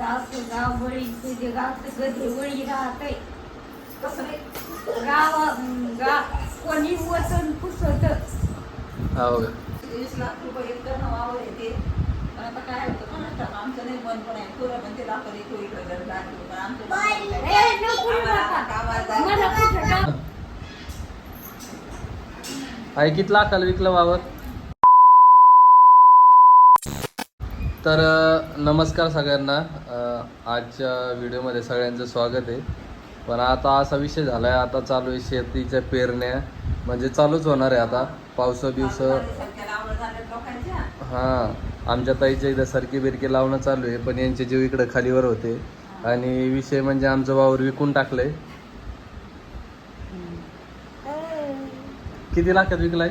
गावचं गाव बळी तुझे गावचं राहतंय. गाव गा कोणी वचन पुसत. हो का? वीस लाख रुपये एकर नावावर येते. पण आता काय होतं कोणास ठाऊक. आमचं नाही मन पण आहे. पुरं म्हणते लाकड एक होईल वगैरे लागली. पण आमचं पण किती लाखाला विकलं वावर? तर नमस्कार सगळ्यांना. आजच्या व्हिडिओमध्ये सगळ्यांचं स्वागत आहे. पण आता असा विषय झाला आहे आता चालू आहे शेतीच्या पेरण्या. म्हणजे चालूच होणार आहे आता. पावसा दिवस. हां आमच्या ताईच्या इथं सरकी बिरकी लावणं चालू आहे पण यांचे जीव इकडं खालीवर होते. आणि विषय म्हणजे आमचं वावर विकून टाकलंय. किती लाखात विकलाय.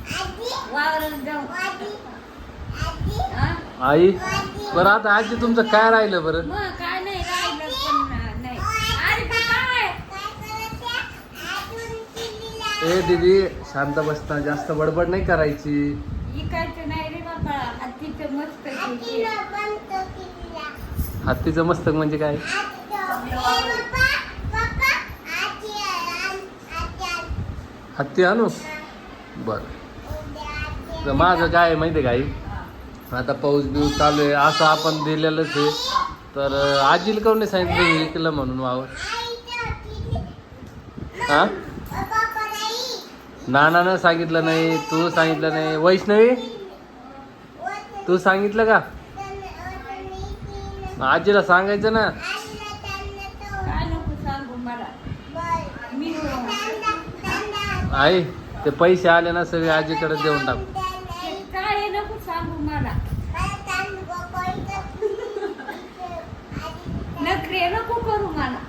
आई बरं आता आजी तुमचं काय राहिलं बरं? काय नाही ए दीदी शांत बसता. जास्त बडबड नाही करायची. हत्तीचं मस्तक म्हणजे काय? हत्ती आणू? बर. तर माझं काय आहे माहिती आहे का आई? आता पाऊस बिऊस चालू आहे असं आपण दिलेलंच आहे. तर आजीला नाही सांगितलं विकलं म्हणून वावर? हा? नानानं सांगितलं नाही तू सांगितलं नाही. वैष्णवी? तू सांगितलं का? आजीला सांगायचं ना. आई ते पैसे आले ना सगळे आजीकडे देऊन टाक ते काय नको सांगू मला नखरे नको करू मला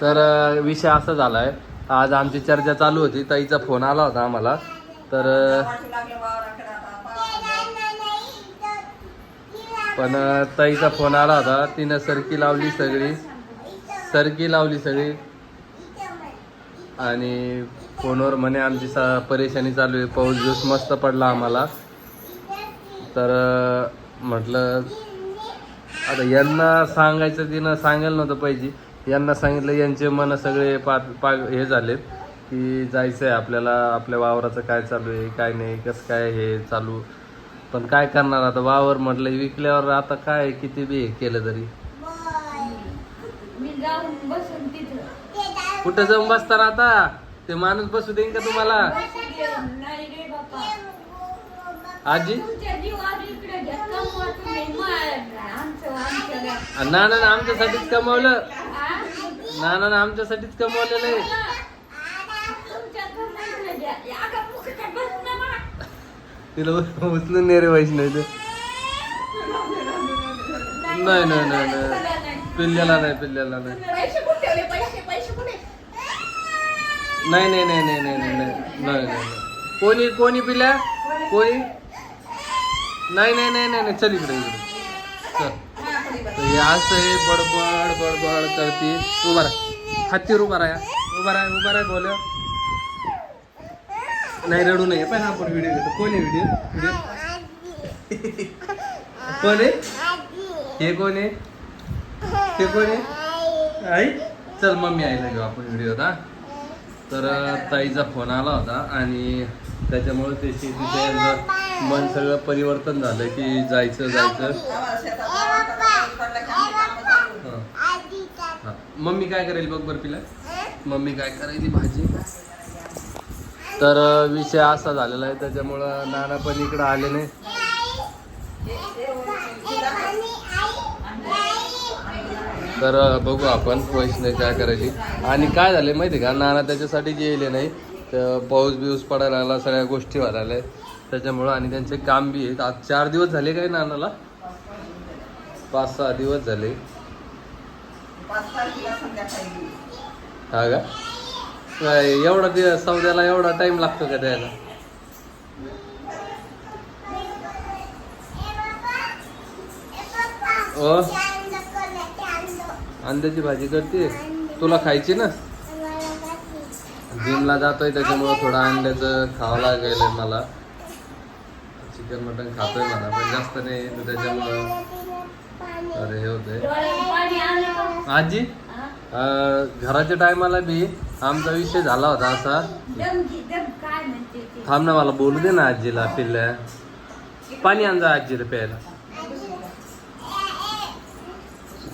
तर विषय असा झाला आहे आज आमची चर्चा चालू होती. ताईचा फोन आला होता आम्हाला. तर पण ताईचा फोन आला होता. तिनं सरकी लावली सगळी. सरकी लावली सगळी. आणि फोनवर म्हणे आमची सा परेशानी चालू आहे. पाऊस दिवस मस्त पडला आम्हाला. तर म्हटलं आता यांना सांगायचं तिनं सांगायला नव्हतं पाहिजे. यांना सांगितलं यांचे मन सगळे पा पा हे झालेत की जायचं आहे आपल्याला आपल्या वावराचं काय चालू आहे काय नाही कसं काय हे चालू. पण काय करणार आता? वावर म्हटलं विकल्यावर आता काय किती बी हे केलं तरी. कुठं जाऊन बसता आता ते माणूस बसू देईन का तुम्हाला? आजी? नानानं आमच्यासाठीच कमवलं. ना ना आमच्यासाठीच कमवलेलं आहे तिला उचलून नाही रे वैष्णव ते नाही नाही नाही नाही पिल्ल्याला नाही पिल्ल्याला नाही नाही नाही नाही नाही नाही नाही नाही नाही नाही कोणी कोणी पिल्या कोणी नाही नाही नाही नाही नाही चल इकडे इकडे चल हे असं हे बडबड बडबड करते. उभा राहा. हत्तीवर उभा राहा उभा राहा उभा राहा बोल. नाही रडू नये. पण आपण व्हिडिओ घेतो. कोण आहे व्हिडिओ व्हिडिओ कोण आहे? हे कोण आहे? हे कोण आहे? आई. चल मम्मी आईला घेऊ आपण व्हिडिओ हा तर ताईचा फोन आला होता आणि त्याच्यामुळे ते शेतीचं मन सगळं परिवर्तन झालं की जायचं जायचं आम्हाला शेतात वावरात पाऊस पडला की आमची कामं चालू होती. हा. हा. मम्मी काय करेल बघ बरं पिला. मम्मी काय करायची भाजी? तर विषय असा झालेला आहे त्याच्यामुळं नाना पण इकडं आले नाही. तर बघू आपण वैष्णवी काय करायची. आणि काय झाले माहिती का? नाना त्याच्यासाठी जे येले नाही तर पाऊस बिऊस पडायला लागला सगळ्या गोष्टी व्हायला लागल्या. त्याच्यामुळं आणि त्यांचे काम बी आहेत. आज चार दिवस झाले काय नानाला? पाच सहा दिवस झाले. पाच तारखेला संध्याकाळी गेली. हा का? एवढा दिवस सौद्याला एवढा टाइम लागतो का द्यायला? ओ? अंड्याची भाजी करते? तुला खायची ना? जिमला जातोय त्याच्यामुळं थोडं अंड्याचं खावं लागेल मला. चिकन मटन खातोय म्हणा पण जास्त नाही तर त्याच्यामुळं अरे हे आलं आजी घराच्या टायमाला बी आमचा विषय झाला होता असा. ते? थांब ना मला बोलू दे ना आजीला पिल्ल्या. पाणी आणजा आजी रे प्यायला.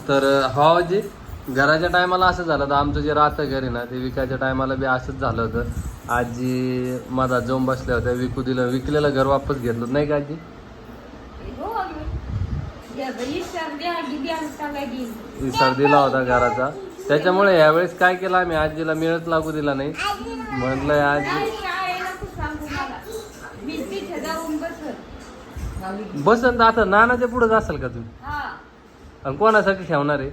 तर हो आजी घराच्या टायमाला असं झालं होतं. आमचं जे राहतं घरी ना ते विकायच्या टायमाला बी असंच झालं होतं. आजी माझा जाऊन बसल्या होत्या विकू दिलं विकलेलं घर वापस घेतलं नाही का आजी? या बाई सर्दी आधी द्या त्याला घेईन विसर दिला होता घराचा. त्याच्यामुळे यावेळेस काय केलं आम्ही? आजीला मिळत लागू दिला नाही. म्हटलं आजी. बसत आता नानाच्या पुढे असेल का तुम्ही? आणि कोणासाठी ठेवणार आहे?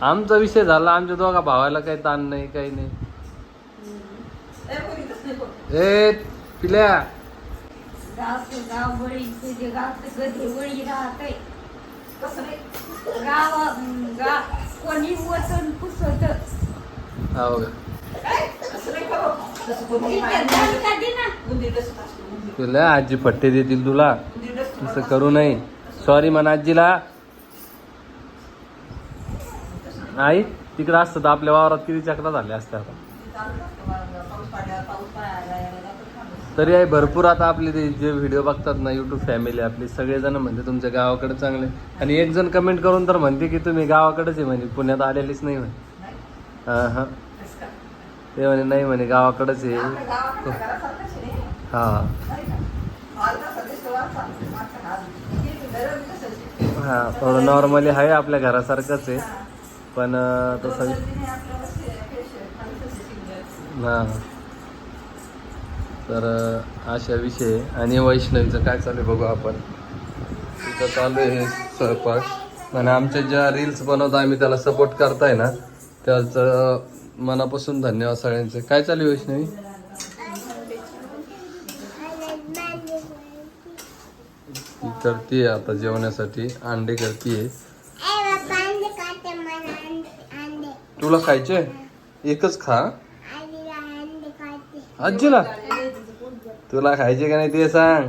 आमचा विषय झाला. आमच्या दोघा भावाला काही ताण नाही काही नाही. ए पिल्या. गावचं गाव बळी तुझे गावचं गधे वळी राहतय. तसं नाही. गाव गा कोणी वचन पुसत. हो? तसं. तसं. तुला आजी फट्टे देतील तुला. असतो. करू नये. सॉरी म्हणा आजीला. आई तिकडं असतं तर आपल्या वावरात किती चक्रा झाल्या असत्या आता ते चालूच असतं मला. पाऊस पडल्यावर पाऊस पडायला यायला जातं थांबत. तरी आहे भरपूर आता आपले ते जे व्हिडिओ बघतात ना युट्यूब फॅमिली आपली सगळेजण म्हणते तुमच्या गावाकडे चांगले आणि एक जण कमेंट करून तर म्हणते की तुम्ही गावाकडेच आहे म्हणजे पुण्यात आलेलीच नाही म्हणे. हा हा? ते म्हणे नाही म्हणे गावाकडेच आहे. हा. हा थोडं नॉर्मली आहे आपल्या घरासारखंच आहे. पण तसं. हा तर अशा विषय आणि वैष्णवीचं काय चालू आहे बघू आपण. तिथं चालू आहे स्वयंपाक. आणि आमच्या ज्या रील्स बनवतो आम्ही त्याला सपोर्ट करताय ना त्याचं मनापासून धन्यवाद सगळ्यांचे. काय चालू आहे वैष्णवी? ती करते आता जेवण्यासाठी. अंडे करते तुला खायचे? एकच खा. आजीला. तुला खायचे का नाही ते सांग.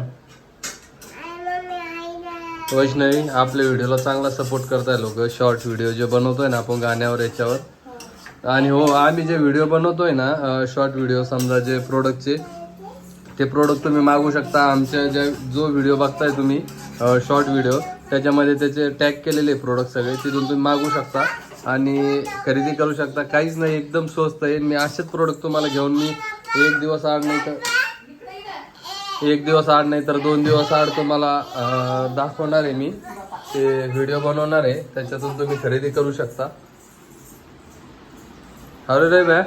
वैष्णवी आपल्या व्हिडिओला चांगला सपोर्ट करताय लोक. शॉर्ट व्हिडिओ जे बनवतोय ना आपण गाण्यावर याच्यावर. आणि हो आम्ही जे व्हिडिओ बनवतोय ना शॉर्ट व्हिडिओ समजा जे प्रोडक्टचे ते प्रोडक्ट तुम्ही मागू शकता. आमच्या ज्या जो व्हिडिओ बघताय तुम्ही शॉर्ट व्हिडिओ त्याच्यामध्ये त्याचे टॅग केलेले प्रोडक्ट सगळे तिथून तुम्ही मागू शकता. आणि खरेदी करू शकता. काहीच नाही एकदम स्वस्त आहे. मी असेच प्रोडक्ट तुम्हाला घेऊन मी एक दिवस आड नाही तर एक दिवस आड नाही तर दोन दिवस आड तुम्हाला दाखवणार आहे मी. ते व्हिडिओ बनवणार आहे. त्याच्यातून तुम्ही खरेदी करू शकता. अरे रे बॅ.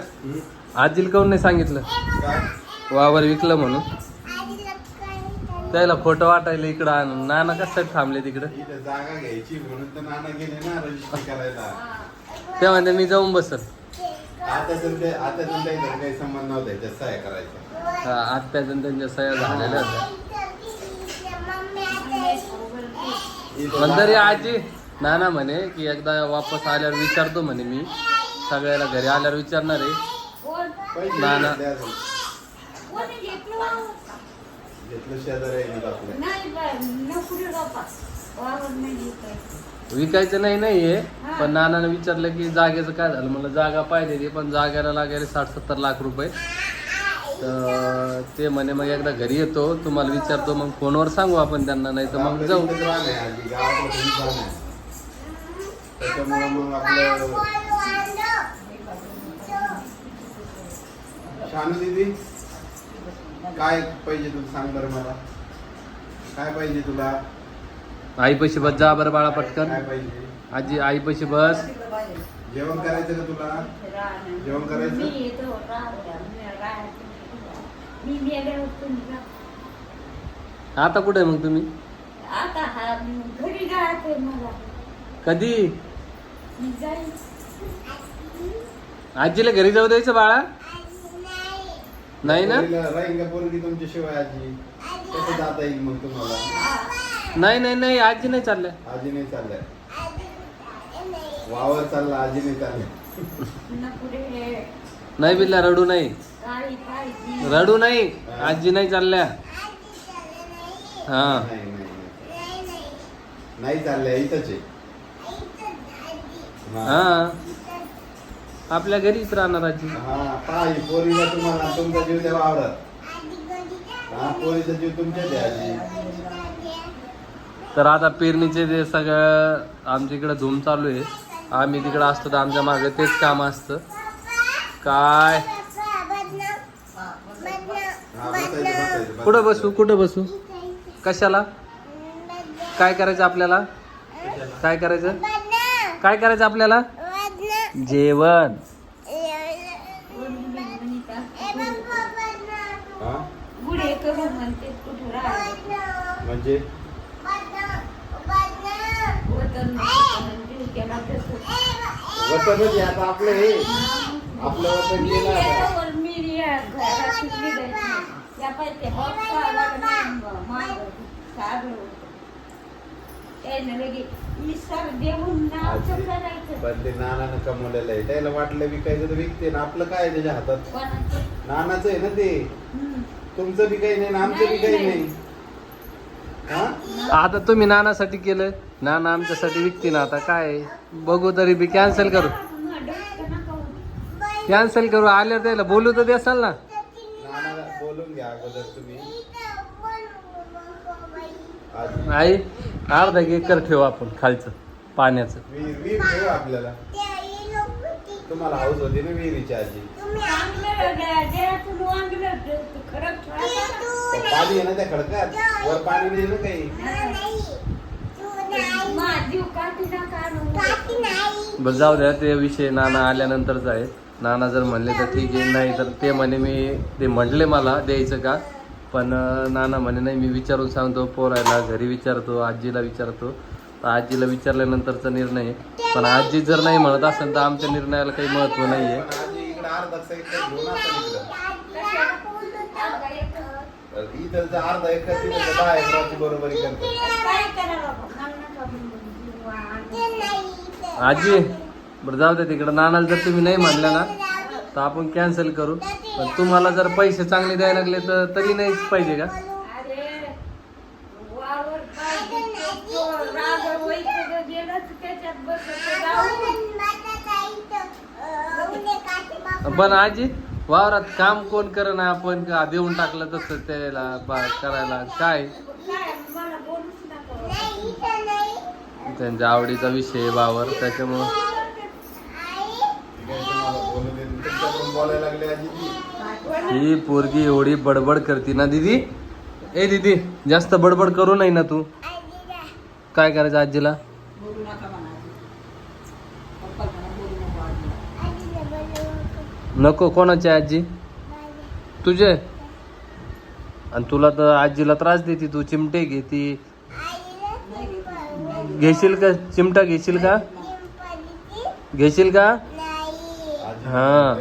आजील काऊन नाही सांगितलं? वावर विकलं म्हणून. त्याला खोटं वाटायला इकडं आणून. नाना कशासाठी थांबले तिकडं? इथं जागा घ्यायची म्हणून तर नाना गेले ना रजिस्ट्री करायला. ते म्हणते मी जाऊन बसल. आता आता काही संबंध नव्हता सहाय्य करायचा. हा आत्याच्या त्यांच्या सह्या झालेल्या होत्या पण तरी आजी नाना म्हणे की एकदा वापस आल्यावर विचारतो म्हणे मी. सगळ्याला घरी आल्यावर विचारणार आहे. नाना. नाही नाही विकायचं नाही नाहीये. पण नानाने विचारलं की जागेचं काय झालं? मला जागा पाहिजे पण जागेला लागेल साठ सत्तर लाख रुपये. तर ते म्हणे मग एकदा घरी येतो तुम्हाला विचारतो मग फोनवर सांगू आपण त्यांना नाही तर मग जाऊ. त्याच्यामुळं मग आपलं शानू दीदी काय पाहिजे तुला सांग बरं मला? काय पाहिजे तुला? आई पैसे बस जा बरं बाळा पटकन. काय पाहिजे? आजी आई पैसे बस. जेवण करायचं का तुला? जेवण करायचं? मी. आता कुठे आहे मग तुम्ही? आता हा घरी राहते मला. कधी? मी आजीला घरी जाऊ द्यायचं बाळा? नाही ना? पोरीला राहील का पोरगी तुमच्या शिवाय आजी? कसं जाता येईल मग तुम्हाला? नाही नाही नाही आजी नाही चालल्या. आजी नाही चाललंय. वावर चालला आजी नाही चाललंय. पुन्हा पुढे नाही बिल्ला रडू नाही. रडू नाही. आजी नाही चालल्या. हा. नाही नाही नाही. नाही चाललंय इथंच आहे. हा. हा. आपल्या घरीच राहणार आजी. हा पाही पोरीला तुम्हाला तुमचा जीव द्या वावरात हा पोरीचा जीव तुमच्या द्या आजी. तर आता पेरणीचे ते सगळं आमच्या इकडे धूम चालू आहे. आम्ही तिकडे असतो तर आमच्या मागे तेच काम असतं. काय? कुठं बसू? कुठं बसू? कशाला? काय करायचं आपल्याला? काय करायचं? काय करायचं आपल्याला? जेवण. हा? म्हणजे? वतनच आता आपलं हे. आपलं वतन करायचं. पण ते नानानं कमवलेलं आहे. त्याला वाटलं विकायचं तर विकते ना आपलं काय आहे त्याच्या हातात? नानाचं आहे ना ते. तुमचं बी काही नाही ना आमचं बी काही नाही. हा? आता तुम्ही नानासाठी केलं. नाना आमच्यासाठी विकते ना आता काय बघू तरी बी कॅन्सल करू. कॅन्सल करू आल्यावर त्याला बोलू तर देसाल ना. बोलून घ्या अगोदर तुम्ही. आई अर्धा एकर ठेवू आपण खालचं पाण्याचं. विहीर विहीर ठेवू आपल्याला. तुम्हाला हाऊस होती ना विहिरीची आजी. पण पाणी आहे ना त्या खडकात? वर पाणी नाही ना काही. बरं जाऊ द्या ते विषय नाना आल्यानंतरच आहे नाना जर म्हणले तर ठीक आहे नाही तर ते म्हणे मी ते म्हटले मला द्यायचं का? पण नाना म्हणे नाही मी विचारून सांगतो पोरायला घरी विचारतो आजीला विचारतो. तर आजीला विचारल्यानंतरचा निर्णय आहे. पण आजी जर नाही म्हणत असेल तर आमच्या निर्णयाला काही महत्त्व नाही आहे आजी? बरं जाऊ दे तिकडं. नानाला जर तुम्ही नाही म्हणलं ना तर आपण कॅन्सल करू. पण तुम्हाला जर पैसे चांगले द्यायला लागले तर तरी नाहीच पाहिजे का? पण आजी वावरात काम कोण कर ना आपण? का देऊन टाकलं तसं त्याला बा- करायला? काय? त्यांच्या आवडीचा विषय आहे वावर त्याच्यामुळं ठीक आहे, तुम्हाला बोलू दे. तुमच्याकडून बोलायला लागले. ही पोरगी एवढी बडबड करते ना दीदी? ए दीदी जास्त बडबड करू नाही ना तू? काय करायचं आजीला? नका कोणाची आजी? तुझे? आणि तुला तर आजीला त्रास देते तू चिमटे घेती. घेशील का? चिमटा घेशील का? घेशील का? हा.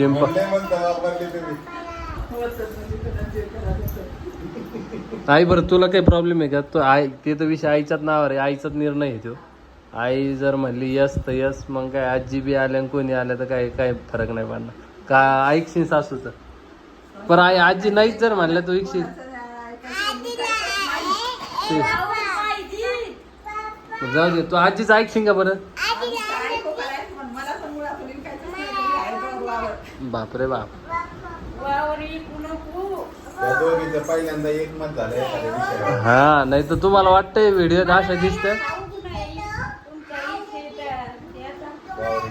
ते. आई बरं तुला काही प्रॉब्लेम आहे का? तो आई ते तर विषय आईच्याच नावावर आहे. आईचाच निर्णय आहे तो. आई जर म्हणली यस तर यस मग काय आजी बी आल्या आणि कोणी आल्या तर काय काय फरक नाही पडणार. का ऐकशील सासूचं पण आई आजी नाहीच जर म्हणलं तू ऐकशील. जाऊ दे तू आजीच ऐकशील का बरं आजी काय ऐकू करायचं पण मला पण मुळात विकायचं नाही, तुम्ही आहे बघ वावर. बापरे बाप. वावर इकू नको त्या दोघीचं पहिल्यांदा एकमत झालं एखाद्या विषयावर. हा नाही तर तुम्हाला वाटतंय व्हिडिओ अशा दिसतं वावर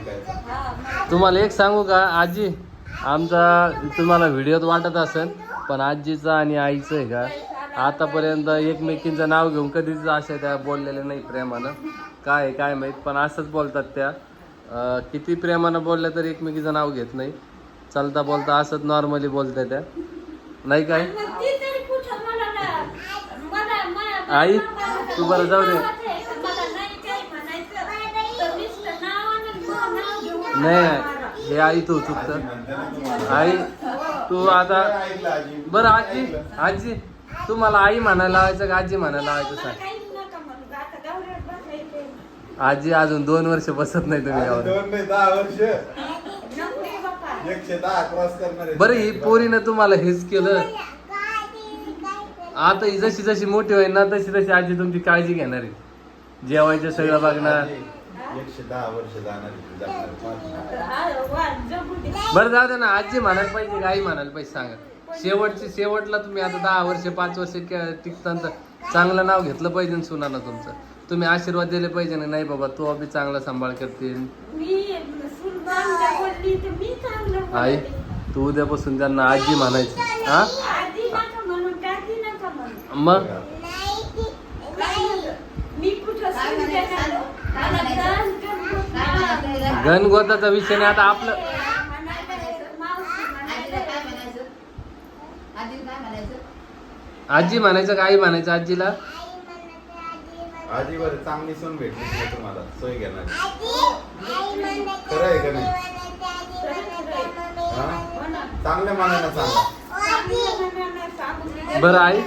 हा, तुम्हाला एक सांगू का आजी? आमचा तुम्हाला व्हिडिओत वाटत असेल पण आजीचं आणि आईचं आहे का? आतापर्यंत एकमेकींचं नाव घेऊन कधीच अशा त्या बोललेल्या नाही प्रेमानं. काय आहे, काय माहीत पण असंच बोलतात त्या. अं, किती प्रेमानं बोलल्या तरी एकमेकीचं नाव घेत नाही. चालता बोलता असंच नॉर्मली बोलत्या त्या नाही काय आई, तू बरं जाऊ दे. नाही हे आई तू चुकतं. आई तू आता. बरं आजी. आजी तू मला आई म्हणायला लावायचं का आजी म्हणायला लावायचं सांग. आजी अजून दोन वर्ष बसत नाही तुम्ही आजी यावर दोन नाही दहा वर्ष नको रे बाप्पा. एकशे दहा क्रॉस करणार. आहे. बरं ही पोरीनं तुम्हाला हेच केलं? आता ही जशी जशी मोठी होईल ना तशी तशी आजी तुमची काळजी घेणार आहे. जेवायचं सगळं बघणार. एकशे दहा वर्ष जाणार. हा. बरं जाऊ दे ना आजी म्हणायला पाहिजे आई म्हणायला पाहिजे सांगा. शेवटची शेवटला तुम्ही आता दहा वर्ष पाच वर्ष टिकताना चांगलं नाव घेतलं पाहिजे ना सुनाना तुमचं. तुम्ही आशीर्वाद दिले पाहिजे ना नाही बाबा तू अभि चांगला सांभाळ करते आई तू उद्यापासून त्यांना आजी म्हणायची. हा? मग? घनगोताचा विषय नाही आता आपलं म्हणायचं. काय आजी म्हणायचं का आई म्हणायचं आजीला? आजी बरं चांगली सून भेटली नाही तुम्हाला. सोय घेणार. खरं आहे का नाही. चांगल्या मनानं सांगा. बरं आई.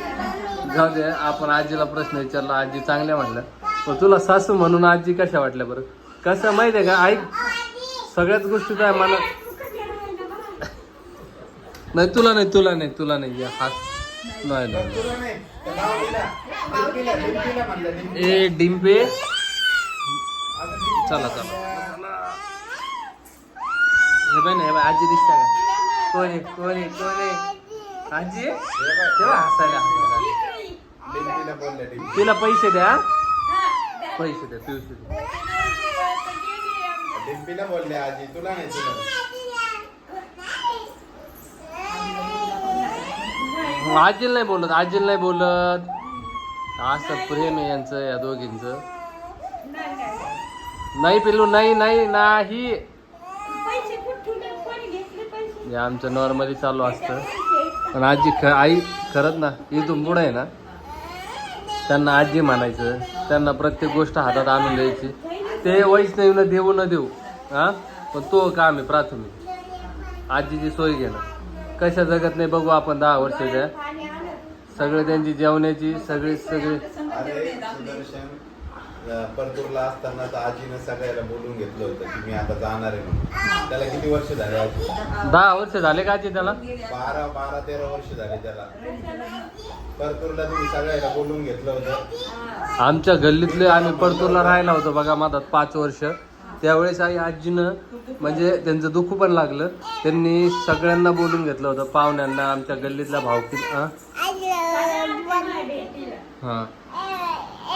जाऊ दे आपण आजीला प्रश्न विचारला. आजी चांगल्या म्हटल्या पण तुला सासू म्हणून आजी कशा वाटल्या बरं? कसं माहिती आहे का आई? सगळ्याच गोष्टी काय मला. नाही तुला नाही तुला नाही तुला नाही. या हात. नाही नाही. ए डिंपे चला चला. हे ना हे आजी दिसता का? कोण आहे कोण आहे कोण आहे? आजी हे तेव्हा हसायला. तिला पैसे द्या हा, द्या. पैसे द्या पिवसे द्या डिंपीला बोलले आजी तुला नाही तुला आजीला नाही बोलत आजीला नाही बोलत. असं प्रेम आहे यांचं या दोघींचं. नाही, पिल्लू नाही नाही नाही. हे आमचं नॉर्मली चालू असतं. पण आजी ख आई खरंच ना इथून पुढे आहे ना त्यांना आजी म्हणायचं. त्यांना प्रत्येक गोष्ट हातात आणून द्यायची. ते वैष्णवीनं देऊ न देऊ. हा? पण तो काम आहे प्राथमिक. आजीची सोय घेणं. कशा जगत नाही बघू आपण दहा वर्षाच्या सगळे त्यांची जेवण्याची सगळी सगळी अरे सुदर्शन अं, परतूरला असताना तर आजीनं सगळ्याला बोलून घेतलं होतं की मी आता जाणार आहे म्हणून. त्याला किती वर्ष झाले आजी? दहा वर्ष झाले का आजी त्याला? बारा बारा तेरा वर्ष झाले त्याला. परतूरला तुम्ही सगळ्याला बोलून घेतलं होतं. आमच्या गल्लीतले आम्ही परतूरला राहिला होतो बघा माझा पाच वर्ष. त्यावेळेस आई आजीनं म्हणजे त्यांचं दुःख पण लागलं. त्यांनी सगळ्यांना बोलून घेतलं होतं पाहुण्यांना आमच्या गल्लीतल्या भावकी हा हा.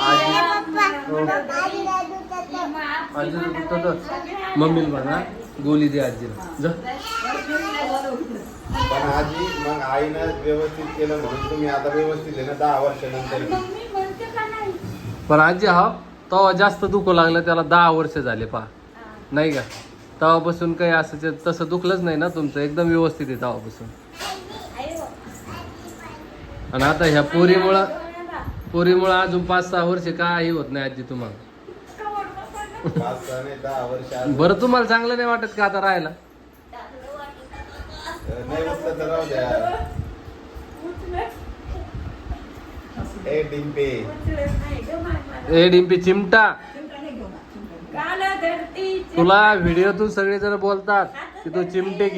आजी आजी मम्मीला म्हणा गोली दे आजीला. जा. पण आजी मग आईनं व्यवस्थित केलं म्हणून तुम्ही आता व्यवस्थित आहे ना दहा वर्षानंतर. मम्मी म्हणते का नाही? पण आजी हा तेव्हा जास्त दुखू लागलं त्याला दहा वर्ष झाले पहा. नाही का? तेव्हापासून काही असं ते- तसं दुखलंच नाही ना तुमचं. एकदम व्यवस्थित आहे तेव्हापासून आणि आता ह्या पोरीमुळं पोरीमुळं अजून पाच सहा वर्ष काही होत नाही आजी तुम्हाला. पाच सहा नाही दहा वर्ष आज बरं तुम्हाला चांगलं नाही वाटत का आता राहायला? नाही उठलं तर राहू द्या. ए डिंपे. ए डिंपी चिमटा चिमटा नाही घेऊ ना, चिमटा. काल धरती तुला व्हिडिओतून सगळे जण बोलतात की तू चिमटे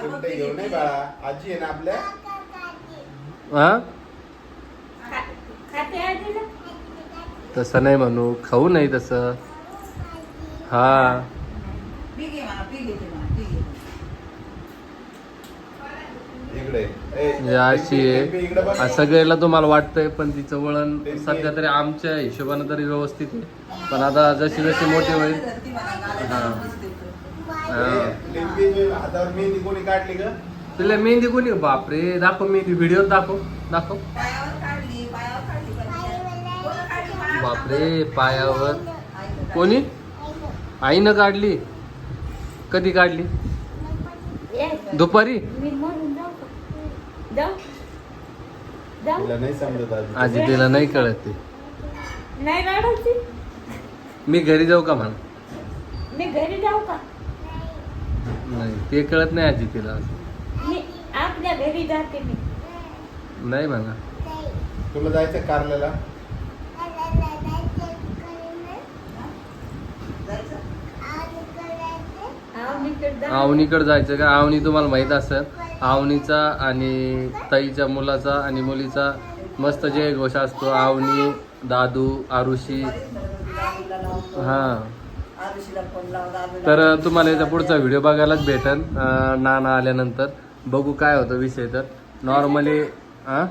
चिमटे घेऊन नाही बाळा. आजी आहे ना आपल्या? हा? खाते आजीला? तसं नाही म्हणू. खाऊ नाही तसं. हा पी घे म्हणा, पी घेते म्हणा, पी घे. इकडे ए, म्हणजे अशी इकडे बघ. आहे सगळ्याला तुम्हाला वाटतंय पण तिचं वळण सध्या तरी आमच्या हिशोबानं तरी व्यवस्थित आहे. पण आता जशी जशी मोठी होईल हा. ग? तुला मेहंदी कोणी? बापरे दाखव मेहंदी व्हिडिओ दाखव दाखव. पायावर काढली पायावर काढली पण कोण काढली? पायावर? बापरे पायावर. आई कोणी? आईनं काढली. कधी काढली. दुपारी? मी म्हणून जाऊ का जाऊ जाऊ तिला नाही समजत आजी आजी तिला नाही कळत ते. नाही रडायची? मी घरी जाऊ का म्हण? मी घरी जाऊ का? नाही ते कळत नाही आजी तिला. मी आपल्या घरी जाते मी. नाही म्हणा. तुला जायचं कारल्याला? जायचं आवनीकडे जायचं का? आवनी तुम्हाला माहीत असेल. आवनीचा आणि ताईच्या मुलाचा आणि मुलीचा मस्त जय घोष असतो आवनी दादू आरुषी. हा. तर तुम्हाला याचा पुढचा व्हिडिओ बघायलाच भेटन. नाना आल्यानंतर. बघू काय होतं विषय तर. नॉर्मली हां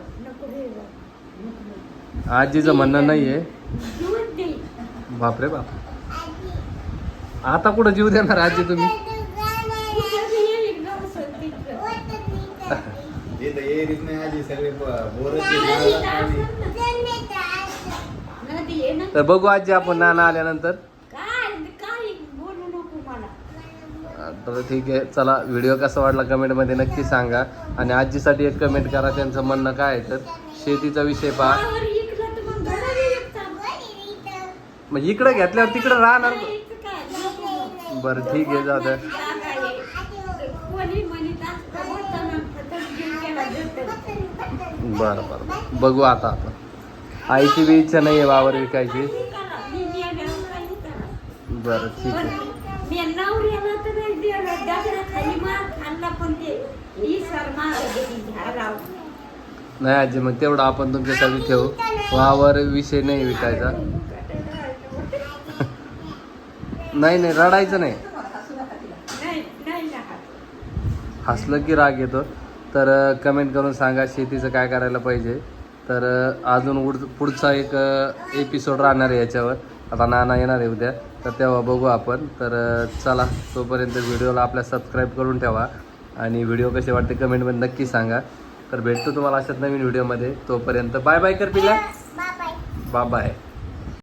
आजीचं म्हणणं नाही आहे बापरे बाप. आता कुठं जीव देणार आजी तुम्ही कुठं बी येईल ना असं तिकडं. तर नाही सगळे बोर बघू आजी आपण नाना आल्यानंतर. काय काय बोलू नको मला. तर ठीक आहे चला व्हिडिओ कसा वाटला कमेंटमध्ये नक्की सांगा. आणि आजीसाठी एक कमेंट करा त्यांचं म्हणणं काय आहे तर. शेतीचा विषय पहा. मग इकडे घेतल्यावर तिकडे राहणार. बरं ठीक आहे जाऊ द्या जागा आहे. कोणी म्हणत असतं, बोलताना खतम जीव गेला जातं. बरं बरं बघू आता आपण. आईची बी इच्छा नाही आहे वावर विकायची. बरं ठीक आहे. नाही आजी मग तेवढं आपण तुमच्यासाठी ठेवू. वावर विषय नाही विकायचा. नाही नाही रडायचं नाही. हसलं की राग येतो. तर कमेंट करून सांगा शेतीचं काय करायला पाहिजे. तर अजून उड पुढचा एक एपिसोड राहणार आहे याच्यावर. आता नाना येणार आहे उद्या. तर तेव्हा बघू आपण. तर चला तोपर्यंत व्हिडिओला आपल्या सबस्क्राईब करून ठेवा. आणि व्हिडिओ कसे वाटते कमेंटमध्ये नक्की सांगा. तर भेटतो तुम्हाला अशाच नवीन व्हिडिओमध्ये. तोपर्यंत बाय बाय कर पिला बाय बाय